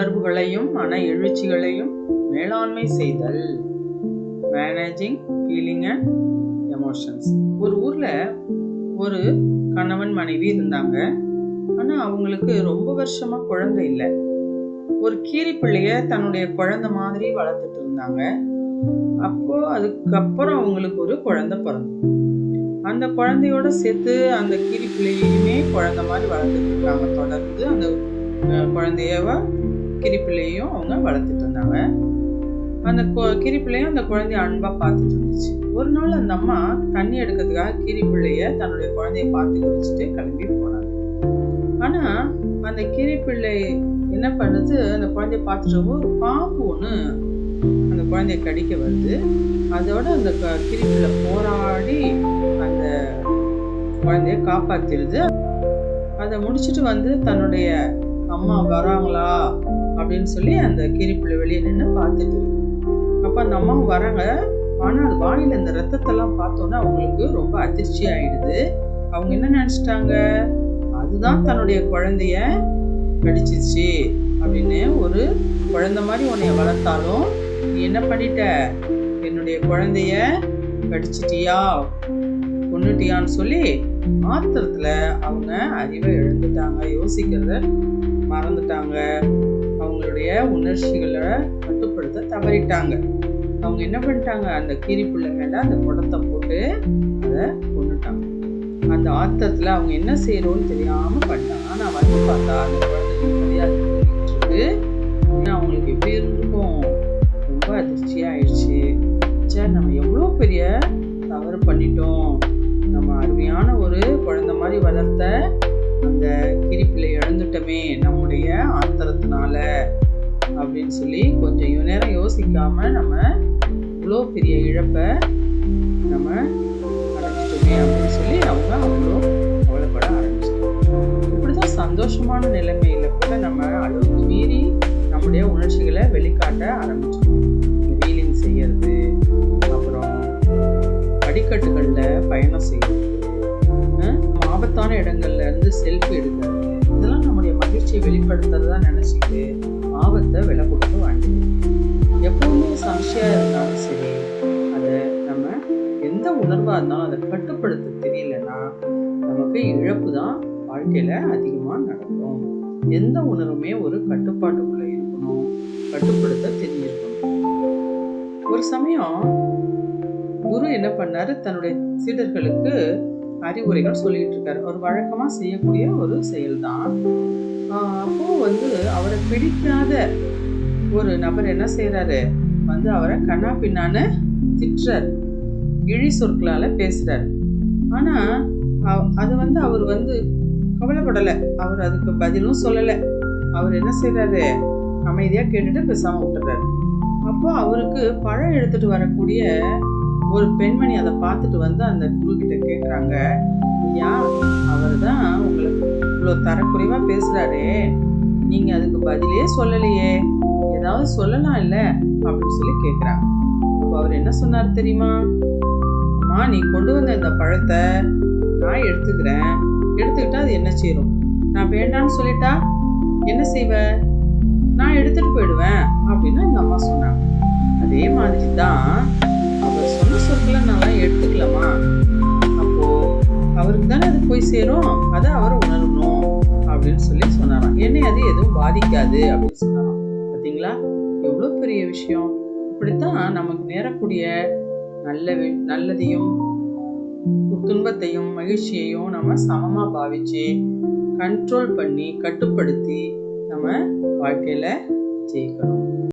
உணர்வுகளையும் மன எழுச்சிகளையும் மேலாண்மை செய்தல். மேனேஜிங் ஃபீலிங் அண்ட் எமோஷன்ஸ் ஒரு ஊரில் ஒரு கணவன் மனைவி இருந்தாங்க. ஆனால் அவங்களுக்கு ரொம்ப வருஷமாக குழந்தை இல்லை. ஒரு கீரி பிள்ளைய தன்னுடைய குழந்தை மாதிரி வளர்த்துட்டு இருந்தாங்க. அப்போ அதுக்கப்புறம் அவங்களுக்கு ஒரு குழந்தை பிறந்தது. அந்த குழந்தையோட சேர்த்து அந்த கீரி பிள்ளையுமே குழந்தை மாதிரி வளர்த்துட்டு இருக்காங்க. தொடர்ந்து அந்த அஹ், குழந்தையவ கிரிப்பிள்ளையும் அவங்க வளர்த்துட்டு இருந்தாங்க அந்த கிரிப்பிள்ளையும் அந்த குழந்தைய அன்பா பார்த்துட்டு இருந்துச்சு. ஒரு நாள் அந்த அம்மா தண்ணி எடுக்கிறதுக்காக கிரிப்பிள்ளைய தன்னுடைய குழந்தைய பார்த்துக்க வச்சுட்டு கிளம்பி போனாங்க. ஆனா அந்த கிரிப்பிள்ளை என்ன பண்ணுது? அந்த குழந்தைய பார்த்துட்டு ஒரு பாம்பு ஒண்ணு அந்த குழந்தைய கடிக்க வருது. அதோட அந்த க- போராடி அந்த குழந்தைய காப்பாத்திடுது. அதை முடிச்சுட்டு வந்து தன்னுடைய அம்மா வராங்களா? அப்படின்னு சொல்லி அந்த கீரிப்புள்ள வெளியே நின்று பார்த்துட்டு இருக்கு. அப்போ அந்த அம்மா வராங்க. ஆனால் அது வாயில இந்த ரத்தத்தெல்லாம் பார்த்தோன்னே அவங்களுக்கு ரொம்ப அதிர்ச்சி ஆயிடுது. அவங்க என்ன நினச்சிட்டாங்க? அதுதான் தன்னுடைய குழந்தைய கடிச்சிச்சு அப்படின்னு ஒரு குழந்தை மாதிரி உன்னைய வளர்த்தாலும் நீ என்ன பண்ணிட்ட? என்னுடைய குழந்தைய கடிச்சிட்டியா? கொன்னுட்டியான்னு சொல்லி மாத்திரத்தில் அவங்க அறிவை எழுந்துட்டாங்க யோசிக்கிறத மறந்துட்டாங்க. அவங்களுடைய உணர்ச்சிகளை கட்டுப்படுத்த தவறிட்டாங்க. அவங்க என்ன பண்ணிட்டாங்க? அந்த கீரிப்புள்ள மேல அந்த குடத்தை போட்டு அதை கொண்டுட்டாங்க அந்த ஆத்தத்தில் அவங்க என்ன செய்யறோம்னு தெரியாம பண்ணிட்டாங்க ஆனால் வந்து பார்த்தா அந்த குழந்தைக்கு மரியாதை இருக்கு அவங்களுக்கு எப்படி இருந்திருக்கும்? ரொம்ப அதிர்ச்சி ஆயிடுச்சு ச்சே நம்ம எவ்வளோ பெரிய தவறு பண்ணிட்டோம். நம்ம அருமையான ஒரு குழந்தை மாதிரி வளர்த்த அந்த கிரிப்பில் இழந்துட்டோமே நம்முடைய ஆத்திரத்தினால அப்படின்னு சொல்லி கொஞ்சம் நேரம் யோசிக்காம நம்ம இவ்வளோ பெரிய இழப்பை நம்ம அடைஞ்சிட்டோமே அப்படின்னு சொல்லி அவங்க அவ்வளோ கவலைப்பட ஆரம்பிச்சிட்டோம் இப்படிதான் சந்தோஷமான நிலைமையில கூட நம்ம அளவுக்கு மீறி நம்முடைய உணர்ச்சிகளை வெளிக்காட்ட ஆரம்பிச்சிட்டோம். வீலிங் செய்யறது அப்புறம் படிக்கட்டுகளில் பயணம் செய்யறது ஆபத்தான இடங்கள்ல இருந்து செல்ஃபி எடுக்கிறது. இதெல்லாம் நம்முடைய மகிழ்ச்சியை வெளிப்படுத்துறதா நினைச்சிட்டு ஆபத்தை விலை கொடுக்க வேண்டியது எப்பவுமே சம்சையா இருந்தாலும் சரி அதை நம்ம எந்த உணர்வாக இருந்தாலும் அதை கட்டுப்படுத்த தெரியலன்னா நமக்கு இழப்பு தான் வாழ்க்கையில அதிகமா நடக்கும். எந்த உணர்வுமே ஒரு கட்டுப்பாட்டுக்குள்ள இருக்கணும். கட்டுப்படுத்த தெரிஞ்சிருக்கணும். ஒரு சமயம் குரு என்ன பண்ணாரு? தன்னுடைய சீடர்களுக்கு அறிவுரைகள் சொல்லிட்டு இருக்காரு அவர் வழக்கமாக செய்யக்கூடிய ஒரு செயல்தான். அப்போ வந்து அவரை பிடிக்காத ஒரு நபர் என்ன செய்யறாரு வந்து அவரை கண்ணா பின்னான்னு திட்டுறாரு. இழி சொற்களால பேசுறாரு. ஆனா அது வந்து அவர் வந்து கவலைப்படலை. அவர் அதுக்கு பதிலும் சொல்லலை. அவர் என்ன செய்கிறாரு அமைதியாக கேட்டுட்டு பேசாமல் விட்டுறாரு. அப்போ அவருக்கு பழம் எடுத்துட்டு வரக்கூடிய ஒரு பெண்மணி அதை பார்த்துட்டு வந்து அந்த குரு கிட்ட கேட்குறாங்க ஐயா அவர் தான் உங்களுக்கு இவ்வளோ தரக்குறைவாக பேசுகிறாரே நீங்கள் அதுக்கு பதிலே சொல்லலையே. ஏதாவது சொல்லலாம் இல்லை? அப்படின்னு சொல்லி கேட்குறாங்க அப்போ அவர் என்ன சொன்னார் தெரியுமா? அம்மா நீ கொண்டு வந்த இந்த பழத்தை நான் எடுத்துக்கிறேன். எடுத்துக்கிட்டா அது என்ன செய்யும் நான் வேண்டான்னு சொல்லிட்டா? என்ன செய்வ? நான் எடுத்துகிட்டு போயிடுவேன் அப்படின்னு எங்கள் அம்மா சொன்னாங்க. அதே மாதிரி தான் அவர் சொன்ன சொற்களை நல்லா எடுத்துக்கலாமா? அப்போ அவருக்கு தானே அது போய் சேரும். அதை அவர் உணரணும் அப்படின்னு சொல்லி சொன்னாராம். என்னை அது எதுவும் பாதிக்காது அப்படின்னு சொன்னாராம். பார்த்தீங்களா? எவ்வளோ பெரிய விஷயம். இப்படித்தான் நமக்கு நேரக்கூடிய நல்ல வி- நல்லதையும் துன்பத்தையும் மகிழ்ச்சியையும் நம்ம சமமாக பாவிச்சு கண்ட்ரோல் பண்ணி கட்டுப்படுத்தி நம்ம வாழ்க்கையில் ஜெயிக்கணும்.